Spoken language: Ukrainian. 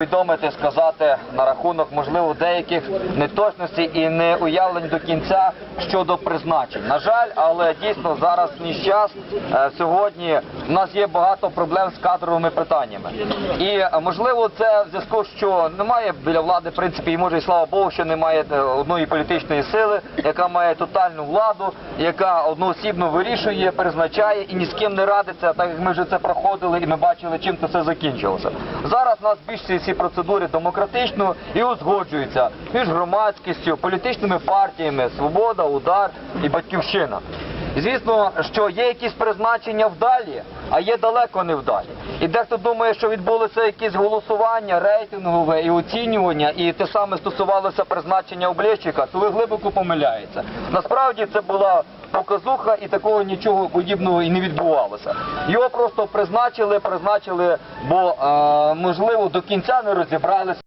Повідомити, сказати на рахунок, можливо, деяких неточностей і не уявлень до кінця щодо призначень. На жаль, але дійсно зараз ніж час. Е, Сьогодні в нас є багато проблем з кадровими питаннями. І е, можливо, це в зв'язку, що немає біля влади, в принципі, і може і слава Богу, що немає е, одної політичної сили, яка має тотальну владу, яка одноосібно вирішує, призначає і ні з ким не радиться, так як ми вже це проходили і ми бачили, чим це все закінчилося. Зараз у нас більш ці процедури демократично і узгоджуються між громадськістю, політичними партіями, свобода, удар і батьківщина. Звісно, що є якісь призначення вдалі, а є далеко не вдалі. І дехто думає, що відбулося якесь голосування рейтингове і оцінювання, і те саме стосувалося призначення Облєщика, то ви глибоко помиляєтеся. Насправді це була показуха і такого нічого подібного і не відбувалося. Його просто призначили, призначили, бо е, можливо до кінця не розібралися.